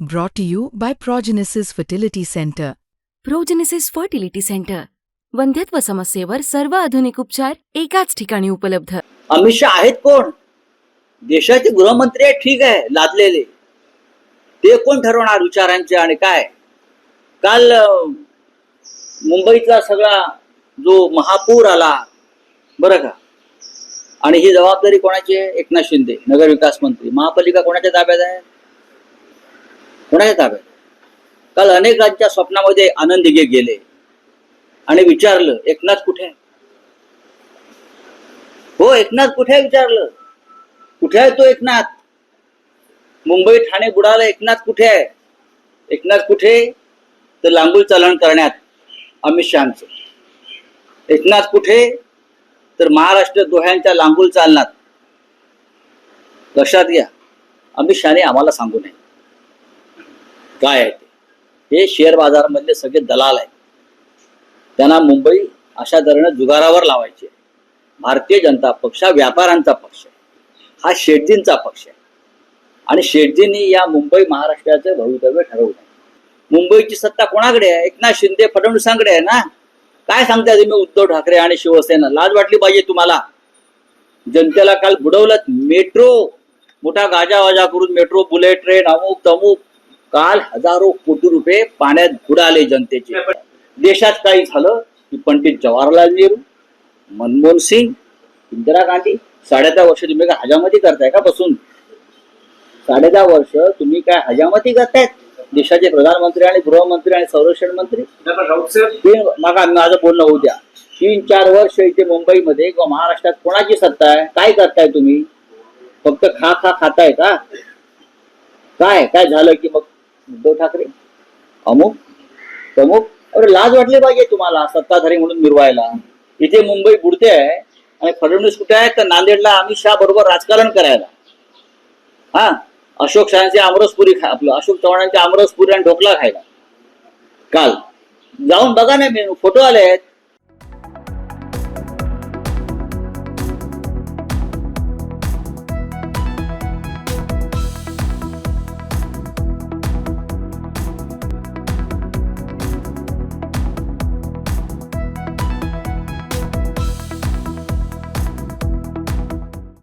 Brought to you by Progenesis Fertility Center. Progenesis fertility centre वंध्यत्व समस्येवर सर्व आधुनिक उपचार एकाच ठिकाणी उपलब्ध. अमित शहा आहेत कोण? देशाचे गृहमंत्री आहेत ठीक आहे लादलेले. ते कोण ठरवणार विचारांचे आणि काय? काल अं, मुंबईचा सगळा जो महापूर आला बरं का? आणि ही जबाबदारी कोणाची आहे? एकनाथ शिंदे नगर विकास मंत्री. महापालिका कोणाच्या ताब्यात आहे? कोणाच्या ताब्यात काल अनेकांच्या स्वप्नामध्ये आनंद दिघे गेले. आणि विचारलं एकनाथ कुठे? आहे हो एकनाथ कुठे आहे विचारलं? कुठे आहे तो एकनाथ? मुंबई ठाणे बुडाला एकनाथ कुठे आहे? एकनाथ कुठे? तर लांबूल चलन करण्यात अमित शहाचं. एकनाथ कुठे? तर महाराष्ट्र दोह्यांच्या लांबूल चालनात. लक्षात घ्या अमित शहाने आम्हाला सांगू नये. काय आहे ते? हे शेअर बाजारामधले सगळे दलाल आहेत. त्यांना मुंबई अशा तऱ्हेनं जुगारावर लावायची आहे. भारतीय जनता पक्ष हा व्यापाऱ्यांचा पक्ष आहे. हा शेटजींचा पक्ष आहे. आणि शेटजींनी या मुंबई महाराष्ट्राचं भवितव्य ठरवलं मुंबईची सत्ता कोणाकडे आहे? एकनाथ शिंदे फडणवीसांकडे आहे ना? काय सांगताय तुम्ही उद्धव ठाकरे आणि शिवसेना? लाज वाटली पाहिजे तुम्हाला? जनतेला काल बुडवलं मेट्रो. मोठा गाजावाजा करून मेट्रो बुलेट ट्रेन अमुक तमुक काल हजारो कोटी रुपये पाण्यात बुडाले जनतेचे. देशात काही झालं की पंडित जवाहरलाल नेहरू मनमोहन सिंग इंदिरा गांधी साडे दहा वर्ष तुम्ही काय हजामती करताय का बसून? साडे दहा वर्ष तुम्ही काय हजामती करतायत? देशाचे प्रधानमंत्री आणि गृहमंत्री आणि संरक्षण मंत्री? मागा माझं बोलणं होऊ द्या. तीन चार वर्ष इथे मुंबईमध्ये किंवा महाराष्ट्रात कोणाची सत्ता आहे? काय करताय तुम्ही? फक्त खा खा खाताय का? काय? काय झालं की मग उद्धव ठाकरे? अमुक तमुक अरे लाज वाटली पाहिजे तुम्हाला सत्ताधारी म्हणून मिरवायला. इथे मुंबई बुडते आहे आणि फडणवीस कुठे आहे? तर नांदेडला अमित शहा बरोबर राजकारण करायला. हा? अशोक शहाचे आमरसपुरी खा आपलं अशोक चव्हाणांचे आमरसपुरी आणि ढोकला खायला. काल. जाऊन बघा ना मी फोटो आले आहेत.